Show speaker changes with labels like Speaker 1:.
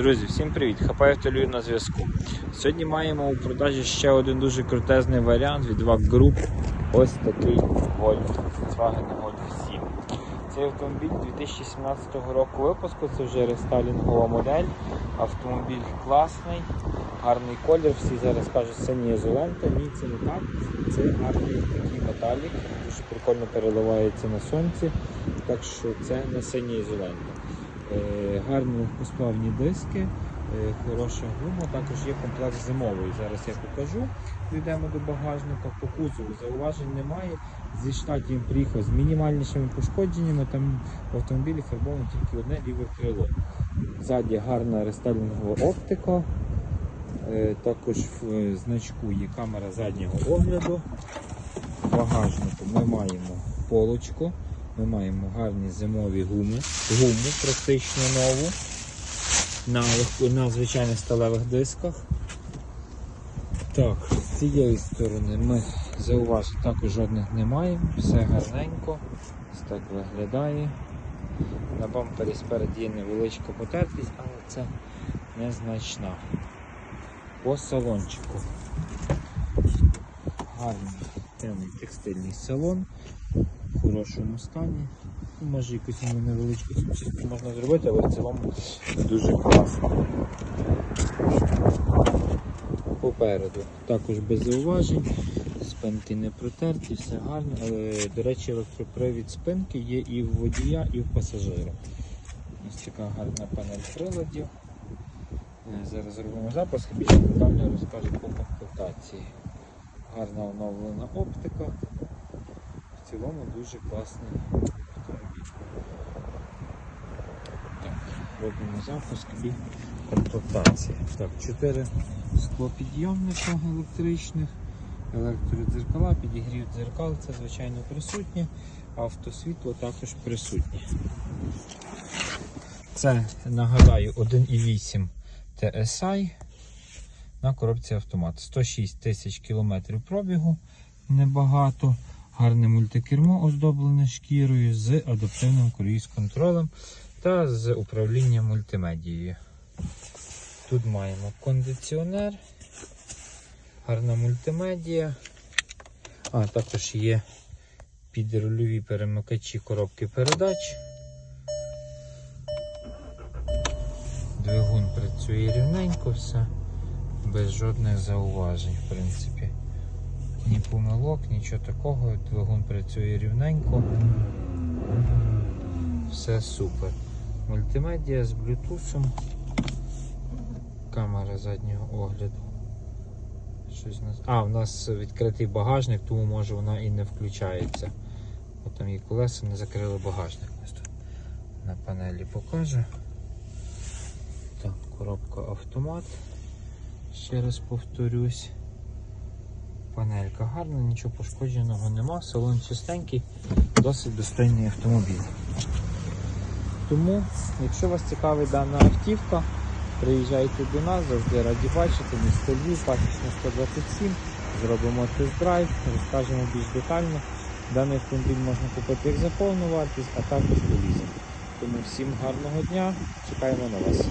Speaker 1: Друзі, всім привіт! Хапаєв Толюю на зв'язку. Сьогодні маємо у продажі ще один дуже крутезний варіант від VAG Group. Ось такий Golf, Volkswagen Golf 7. Цей автомобіль 2017 року випуску, це вже рестайлінгова модель. Автомобіль класний, гарний колір. Всі зараз кажуть, це не ізолента. Ні, це не так. Це гарний такий металік, дуже прикольно переливається на сонці. Так що це не синя ізолента. Гарні легкосплавні диски, е, хороша гума, також є комплект зимовий. Зараз я покажу. Йдемо до багажника. По кузову зауважень немає. Зі штатів він приїхав з мінімальнішими пошкодженнями. Там в автомобілі фарбовано тільки одне ліве крило. Ззаді гарна рестайлінгова оптика. Е, Також в значку є камера заднього огляду. Багажнику ми маємо полочку. Ми маємо гарні зимові гуми, гуму практично нову на, на звичайних сталевих дисках. Так, з цієї сторони ми зауважень також жодних не маємо, все гарненько, ось так виглядає. На бампері спереді є невеличка потертість, але це незначна. По салончику. Гарний темний текстильний салон в хорошому стані. Ну, Може якусь невеличку субсидію можна зробити, але в цілому дуже класно. Попереду також без зауважень, спинки не протерті, все гарно, але, до речі, електропривід спинки є і в водія, і в пасажира. Ось така гарна панель приладів. Е, Зараз зробимо запуск, більше детально розкажу по комплектації. Гарна оновлена оптика. В цілому дуже класний автомобіль. Робимо запуск і комплектація. Так, 4 склопідйомника електричних, електродзеркала, підігрів дзеркал, це звичайно присутнє, автосвітло також присутнє. Це, нагадаю, 1,8 TSI на коробці автомат. 106 тисяч кілометрів пробігу, небагато. Гарне мультикермо оздоблене шкірою з адаптивним круїз-контролем та з управлінням мультимедією. Тут маємо кондиціонер, гарна мультимедія, а також є підрульові перемикачі коробки передач. Двигун працює рівненько, все, без жодних зауважень, в принципі. Ні помилок, нічого такого, двигун працює рівненько. Все супер. Мультимедіа з блютусом. Камера заднього огляду. Щось нас... А, у нас відкритий багажник, тому може вона і не включається. Бо там її колеса не закрили багажник. Ось тут на панелі покажу. Так, коробка автомат. Ще раз повторюсь. Панелька гарна, нічого пошкодженого нема, салон чистенький, досить достойний автомобіль. Тому, якщо вас цікавить дана автівка, приїжджайте до нас, завжди раді бачити, місто Львів, пасічна 127, зробимо тест-драйв, розкажемо більш детально. Даний автомобіль можна купити як за повну вартість, а також у лізинг. Тому всім гарного дня, чекаємо на вас.